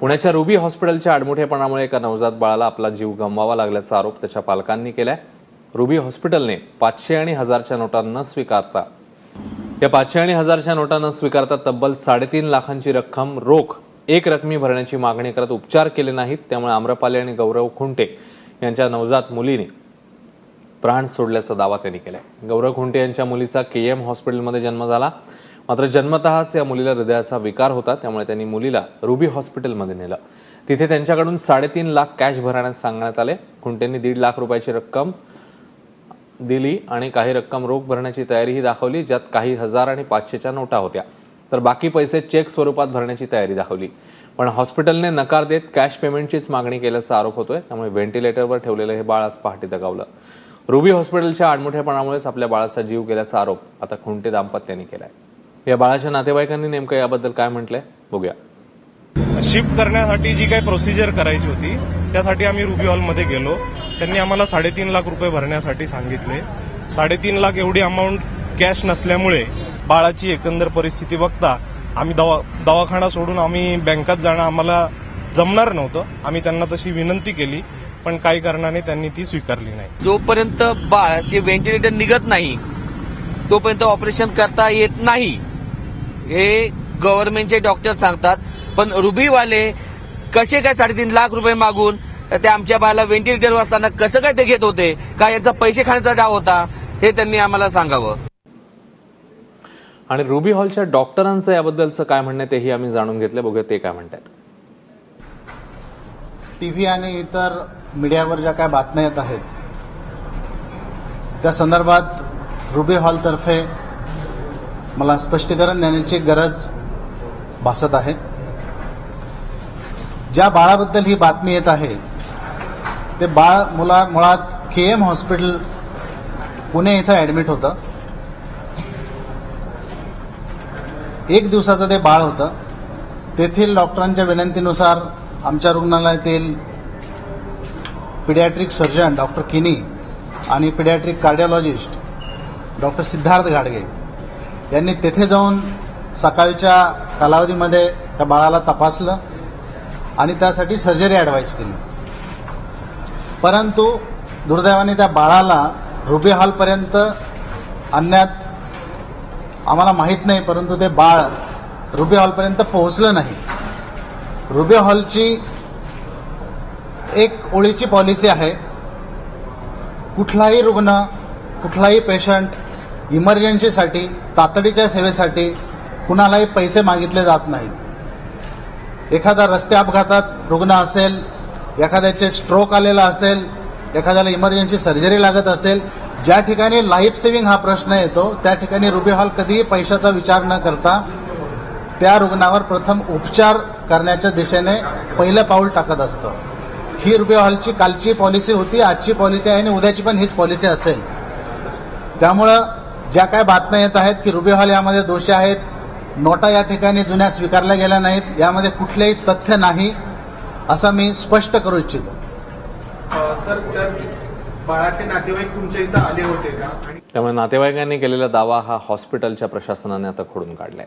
पुण्याच्या रुबी हॉस्पिटलच्या आडमुठेपणामुळे एका नवजात बाळाला आपला जीव गमवावा लागल्याचा आरोप त्याच्या पालकांनी केलाय. रुबी हॉस्पिटलने पाचशे आणि हजारच्या नोटा न स्वीकारता या पाचशे आणि हजारच्या नोटा न स्वीकारता तब्बल साडेतीन लाखांची रक्कम रोख एक रकमी भरण्याची मागणी करत उपचार केले नाहीत. त्यामुळे आम्रपाली आणि गौरव खुंटे यांच्या नवजात मुलीने प्राण सोडल्याचा दावा त्यांनी केलाय. गौरव खुंटे यांच्या मुलीचा के एम हॉस्पिटलमध्ये जन्म झाला. मात्र जन्मतःच या मुलीला हृदयाचा विकार होता त्यामुळे त्यांनी मुलीला रुबी हॉस्पिटलमध्ये नेलं. तिथे त्यांच्याकडून साडेतीन लाख कॅश भरण्यास सांगण्यात आले. खुंटेंनी दीड लाख रुपयाची रक्कम दिली आणि काही रक्कम रोख भरण्याची तयारीही दाखवली ज्यात काही हजार आणि पाचशेच्या नोटा होत्या. तर बाकी पैसे चेक स्वरूपात भरण्याची तयारी दाखवली. पण हॉस्पिटलने नकार देत कॅश पेमेंटचीच मागणी केल्याचा आरोप होतोय त्यामुळे व्हेंटिलेटरवर ठेवलेलं हे बाळ आज पहाटे दगावलं. रुबी हॉस्पिटलच्या आडमुठेपणामुळेच आपल्या बाळाचा जीव गेल्याचा आरोप आता खुंटे दाम्पत्याने केला आहे या बाळाच्या नातेवाईकांनी नेमकं याबद्दल काय म्हटलंय? बघूया. शिफ्ट करण्यासाठी जी काही प्रोसिजर करायची होती त्यासाठी आम्ही रुबी हॉलमध्ये गेलो. त्यांनी आम्हाला साडेतीन लाख रुपये भरण्यासाठी सांगितले. साडेतीन लाख एवढी अमाऊंट कॅश नसल्यामुळे बाळाची एकंदर परिस्थिती बघता आम्ही दवा दवाखाना सोडून आम्ही बँकात जाणं आम्हाला जमणार नव्हतं. आम्ही त्यांना तशी विनंती केली पण काही कारणाने त्यांनी ती स्वीकारली नाही. जोपर्यंत बाळाचे व्हेंटिलेटर निघत नाही तोपर्यंत ऑपरेशन करता येत नाही. हे गव्हर्नमेंटचे डॉक्टर सांगतात. पण रुबीवाले कसे काय साडेतीन लाख रुपये मागून ते आमच्या बाळाला व्हेंटिलेटरवर असताना कसं काय ते घेत होते? का यांचा पैसे खाण्याचा डाव होता? हे त्यांनी आम्हाला सांगावं. आणि रुबी हॉलच्या डॉक्टरांचं याबद्दलचं काय म्हणणं आहे तेही आम्ही जाणून घेतलं बघूया ते काय म्हणतात. टी व्ही आणि इतर मीडियावर ज्या काय बातम्या येत आहेत त्या संदर्भात रुबी हॉलतर्फे मला स्पष्टीकरण देण्याची गरज भासत आहे. ज्या बाळाबद्दल ही बातमी येत आहे ते बाळ मुला मुळात के एम हॉस्पिटल पुणे इथं ॲडमिट होतं. एक दिवसाचं ते बाळ होतं. तेथील डॉक्टरांच्या विनंतीनुसार आमच्या रुग्णालयातील पिडियाट्रिक सर्जन डॉक्टर किनी आणि पिडियाट्रिक कार्डिओलॉजिस्ट डॉक्टर सिद्धार्थ घाडगे यांनी तेथे जाऊन सकाळच्या कालावधीमध्ये त्या बाळाला तपासलं आणि त्यासाठी सर्जरी ॲडवाईस केली. परंतु दुर्दैवाने त्या बाळाला रुबी हॉलपर्यंत आणण्यात आम्हाला माहीत नाही परंतु ते बाळ रुबी हॉलपर्यंत पोहोचलं नाही. रुबी हॉलची एक ओळीची पॉलिसी आहे कुठलाही रुग्ण कुठलाही पेशंट इमर्जन्सीसाठी तातडीच्या सेवेसाठी कुणालाही पैसे मागितले जात नाहीत. एखादा रस्ते अपघातात रुग्ण असेल एखाद्याचे स्ट्रोक आलेला असेल एखाद्याला इमर्जन्सी सर्जरी लागत असेल ज्या ठिकाणी लाईफ सेव्हिंग हा प्रश्न येतो त्या ठिकाणी रुबी हॉल कधीही पैशाचा विचार न करता त्या रुग्णावर प्रथम उपचार करण्याच्या दिशेने पहिलं पाऊल टाकत असतं. ही रुबी हॉलची कालची पॉलिसी होती आजची पॉलिसी आहे आणि उद्याची पण हीच पॉलिसी असेल. त्यामुळं ज्या काय बातम्या येत आहेत की रुबी हॉल यामध्ये दोषी आहेत नोटा या ठिकाणी जुन्या स्वीकारल्या गेल्या नाहीत यामध्ये कुठलेही तथ्य नाही असं मी स्पष्ट करू इच्छितो. सर बाळाचे नातेवाईक तुमच्या इथं आले होते का? त्यामुळे नातेवाईकांनी केलेला दावा हा हॉस्पिटलच्या प्रशासनाने आता खोडून काढलाय.